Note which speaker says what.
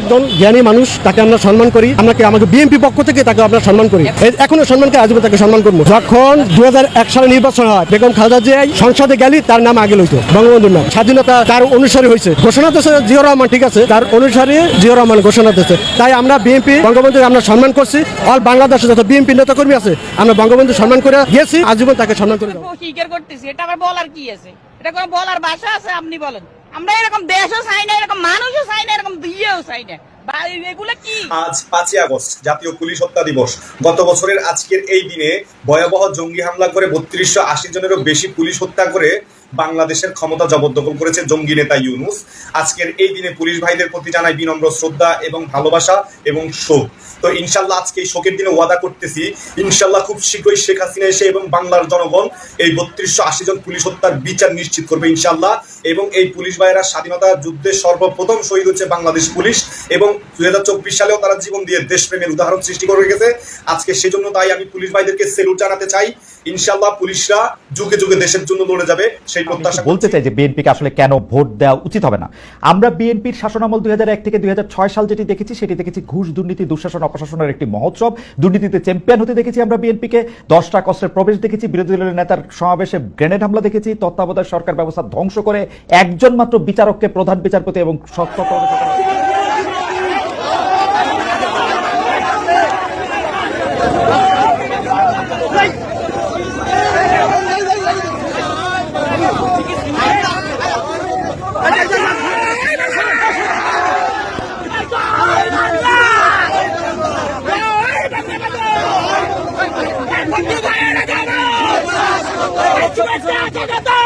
Speaker 1: একজন জ্ঞানী মানুষ, তাকে আমরা সম্মান করি। আমাকে আমাকে বিএনপি পক্ষ থেকে তাকে আমরা সম্মান করি। এখনও সম্মানকে আজীবন তাকে সম্মান করব। যখন দু সালে নির্বাচন হয়, বেগম খালেদা জিয়া সংসদে গেলি, তার নাম আগে লইতো, বঙ্গবন্ধুর নাম। স্বাধীনতা তার অনুসারী হয়েছে। ঘোষণা দিয়েছে জিয়া রহমান, ঠিক আছে? তার অনুসারী জিয়া রহমান ঘোষণা দিয়েছে। তাই আমরা বিএনপি বঙ্গবন্ধুকে আমরা সম্মান করছি। অল বাংলাদেশে যত বিএনপি নেতা কর্মী আছে, আমরা বঙ্গবন্ধু সম্মান করে গেছি, আজীবন তাকে সম্মান করে
Speaker 2: করতেছি, এটা আবার বলার কি আছে? এটা কোনো বলার ভাষা আছে, আপনি বলেন। আমরা এরকম দেশও চাই না এরকম মানুষও চাই না এরকম দিয়েও চাই না।
Speaker 3: আজ পাঁচই আগস্ট, জাতীয় পুলিশ হত্যা দিবস। গত বছরের আজকের এই দিনে ভয়াবহ জঙ্গি হামলা করে বত্রিশশো আশি জনেরও বেশি পুলিশ হত্যা করে বাংলাদেশের ক্ষমতা জবরদখল করেছে জঙ্গি নেতা ইউনুস। আজকের এই দিনে পুলিশ ভাইদের প্রতি জানাই বিনম্র শ্রদ্ধা এবং ভালোবাসা এবং শোক। তো ইনশাল্লাহ আজকে এই শোকের দিনে ওয়াদা করতেছি, ইনশাল্লাহ খুব শীঘ্রই শেখ হাসিনা এসে এবং বাংলার জনগণ এই বত্রিশশো আশি জন পুলিশ হত্যার বিচার নিশ্চিত করবে ইনশাল্লাহ। এবং এই পুলিশ ভাইয়েরা স্বাধীনতা যুদ্ধে সর্বপ্রথম শহীদ হচ্ছে বাংলাদেশ পুলিশ এবং দুই হাজার চব্বিশ সালেও তারা জীবন দিয়ে দেশপ্রেমের উদাহরণ সৃষ্টি করে গেছে আজকে সেজন্য তাই আমি পুলিশ ভাইদেরকে সেলুট জানাতে চাই। ইনশাল্লাহ পুলিশরা যুগে যুগে দেশের জন্য লড়ে যাবে সেই প্রত্যাশা
Speaker 4: বলতে চাই যে বিএনপিকে আসলে কেন ভোট দেওয়া উচিত হবে না? আমরা বিএনপির শাসনামল দুই থেকে দুই সাল যেটি দেখেছি সেটি দেখেছি ঘুষ দুর্নীতি দুঃশাসন অপশাসনের একটি মহোৎসব। দুর্নীতিতে চ্যাম্পিয়ন হতে দেখেছি আমরা বিএনপিকে। দশটা কষ্টের প্রবেশ দেখেছি বিরোধী দলের নেতার সমাবেশে গ্রেনেড হামলা দেখেছি তত্ত্বাবধায়ক সরকার ব্যবস্থা ধ্বংস করে একজন মাত্র বিচারককে প্রধান বিচারপতি এবং সত্য Let's go!